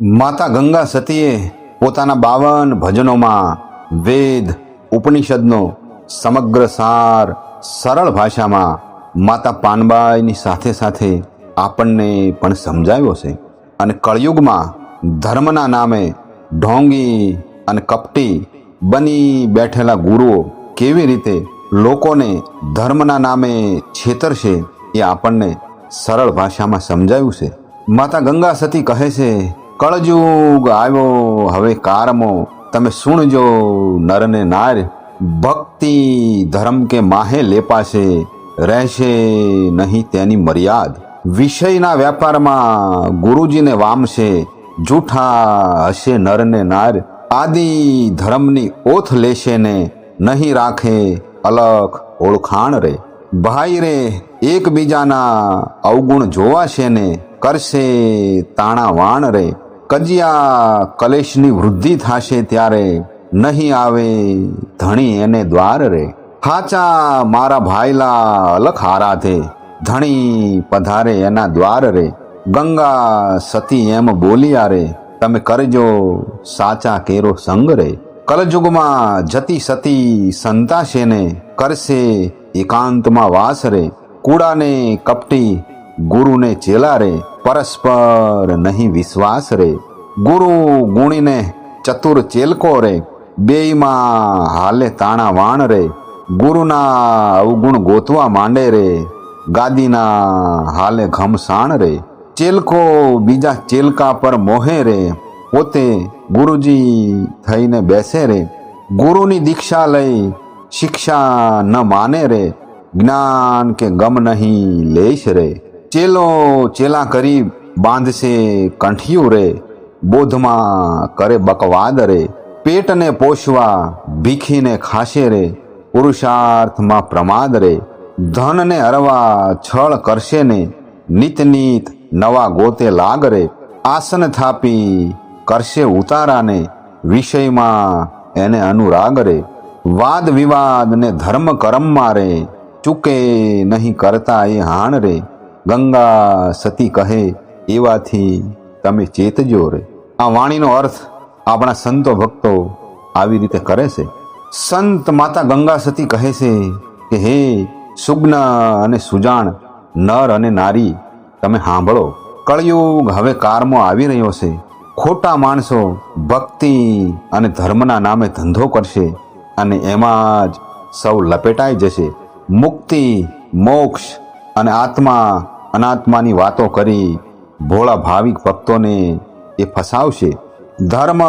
માતા ગંગા સતીએ પોતાના બાવન ભજનોમાં વેદ, ઉપનિષદનો સમગ્ર સાર સરળ ભાષામાં માતા પાનબાઈની સાથે સાથે આપણને પણ સમજાવ્યો છે. અને કળયુગમાં ધર્મના નામે ઢોંગી અને કપટી બની બેઠેલા ગુરુઓ કેવી રીતે લોકોને ધર્મના નામે છેતરશે એ આપણને સરળ ભાષામાં સમજાવ્યું છે. માતા ગંગા સતી કહે છે કળજુગ આવ્યો, હવે કારમો. તમે સુણજો, નરને નાર, ભક્તિ ધર્મ કે માહે લેપાશે, રહેશે નહીં તેની મર્યાદ. વિષયના વ્યાપારમાં ગુરુજીને વામશે, જૂઠા હશે નરને નાર. આદિ ધર્મની ઓથ લેશે ને, નહીં રાખે અલખ ઓળખાણ રે. ભાઈ રે, એકબીજાના અવગુણ જોવાશે ને, કરશે તાણા વાણ રે. કજિયા કલેશની વૃદ્ધિ થશે ત્યારે નહીં આવે ધણી એને દ્વાર રે. હાચા મારા ભાઈલા અલખ હારાધે ધણી પધારે એના દ્વાર રે. ગંગા સતી એમ બોલિયા રે, તમે કરજો સાચા કેરો સંગ રે. કલયુગમાં જતી સતી સંતાશે ને, કરશે એકાંતમાં વાસ રે. કુડાને કપટી ગુરુને ચેલા રે. પરસ્પર નહીં વિશ્વાસ રે. ગુરુ ગુણીને ચતુર ચેલકો રે. બેયમાં હાલે તાણા વાણ રે. ગુરુના અવગુણ ગોતવા માંડે રે. ગાદીના હાલે ઘમસાણ રે. ચેલકો બીજા ચેલકા પર મોહે રે. પોતે ગુરુજી થઈને બેસે રે. ગુરુની દીક્ષા લઈ શિક્ષા ન માને રે. જ્ઞાન કે ગમ નહીં લેશ રે. ચેલો ચેલા કરી બાંધશે કંઠિયું રે, બોધમાં કરે બકવાદ રે, પેટને પોષવા ભીખીને ખાશે રે, પુરુષાર્થમાં પ્રમાદ રે, ધનને હરવા છળ કરશે ને નિત નિત નવા ગોતે લાગ રે, આસન થાપી કરશે ઉતારાને, વિષયમાં એને અનુરાગ રે, વાદ વિવાદ ને ધર્મ કરમમાં રે, ચૂકે નહીં કરતા એ હાણ રે ગંગા સતી કહે, એવાથી તમે ચેતજો રે. આ વાણીનો અર્થ આપણા સંતો ભક્તો આવી રીતે કરે છે. સંત માતા ગંગા સતી કહે છે કે, હે સુગ્ન અને સુજાણ, નર અને નારી, તમે સાંભળો. કળયુગ હવે કારમો આવી રહ્યો છે. ખોટા માણસો ભક્તિ અને ધર્મના નામે ધંધો કરશે અને એમાં જ સૌ લપેટાઈ જશે. મુક્તિ, મોક્ષ અને આત્મા અનાત્માની વાતો કરી ભોળા ભાવિક ભક્તોને એ ફસાવશે. ધર્મ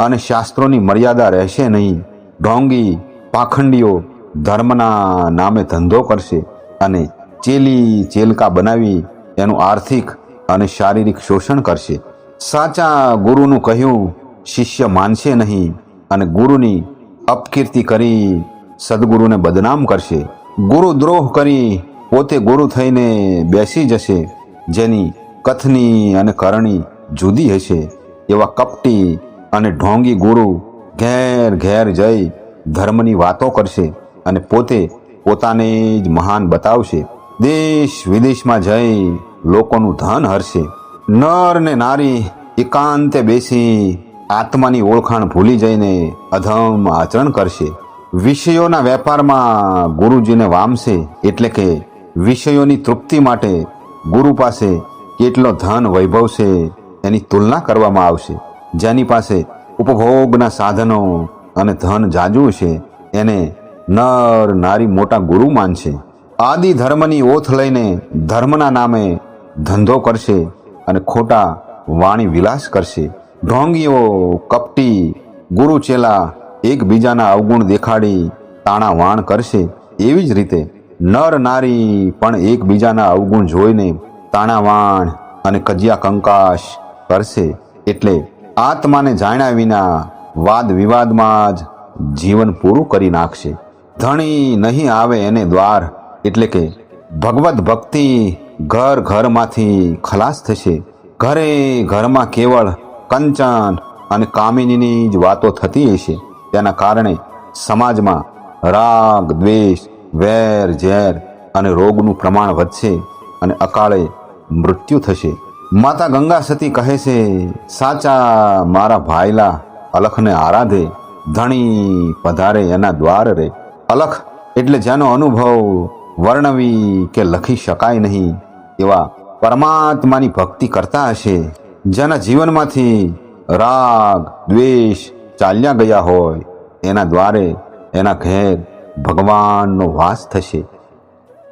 અને શાસ્ત્રોની મર્યાદા રહેશે નહીં. ઢોંગી, પાખંડીઓ ધર્મના નામે ધંધો કરશે અને ચેલી ચેલકા બનાવી એનું આર્થિક અને શારીરિક શોષણ કરશે. સાચા ગુરુનું કહ્યું, શિષ્ય માનશે નહીં અને ગુરુની અપકીર્તિ કરી સદગુરુને બદનામ કરશે. ગુરુ દ્રોહ કરી પોતે ગુરુ થઈને બેસી જશે, જેની કથની અને કરણી જુદી હશે, એવા કપટી અને ઢોંગી ગુરુ ઘેર ઘેર જઈ ધર્મની વાતો કરશે અને પોતે પોતાને જ મહાન બતાવશે. દેશ વિદેશમાં જઈ લોકોનું ધન હરશે. નર ને નારી એકાંતે બેસી આત્માની ઓળખાણ ભૂલી જઈને અધમ આચરણ કરશે. વિષયોના વેપારમાં ગુરુજીને વામશે એટલે કે વિષયોની તૃપ્તિ માટે ગુરુ પાસે કેટલો ધન વૈભવ છે એની તુલના કરવામાં આવશે. જેની પાસે ઉપભોગના સાધનો અને ધન જાજુ છે, એને નર નારી મોટા ગુરુ માનશે. આદિ ધર્મની ઓથ લઈને ધર્મના નામે ધંધો કરશે અને ખોટા વાણી વિલાસ કરશે. ઢોંગીઓ કપટી ગુરુ ચેલા એકબીજાના અવગુણ દેખાડી તાણા વાણ કરશે. એવી જ રીતે નર નારી પણ એકબીજાના અવગુણ જોઈને તાણાવાણ અને કજિયા કંકાશ કરશે એટલે આત્માને જાણ્યા વિના વાદ વિવાદમાં જ જીવન પૂરું કરી નાખશે. ધણી નહીં આવે એને દ્વાર એટલે કે ભગવત ભક્તિ ઘર ઘરમાંથી ખલાસ થશે. ઘરે ઘરમાં કેવળ કંચન અને કામિનીની જ વાતો થતી હશે. તેના કારણે સમાજમાં રાગ, દ્વેષ વેર, ઝેર અને રોગનું પ્રમાણ વધશે અને અકાળે મૃત્યુ થશે. માતા ગંગા સતી કહે છે, સાચા મારા ભાઈલા અલખને આરાધે, ધણી પધારે એના દ્વાર રે અલખ એટલે જેનો અનુભવ વર્ણવી કે લખી શકાય નહીં, એવા પરમાત્માની ભક્તિ કરતા હશે. જેના જીવનમાંથી રાગ, દ્વેષ ચાલ્યા ગયા હોય, એના દ્વારે, એના ઘેર ભગવાનનો વાસ થશે.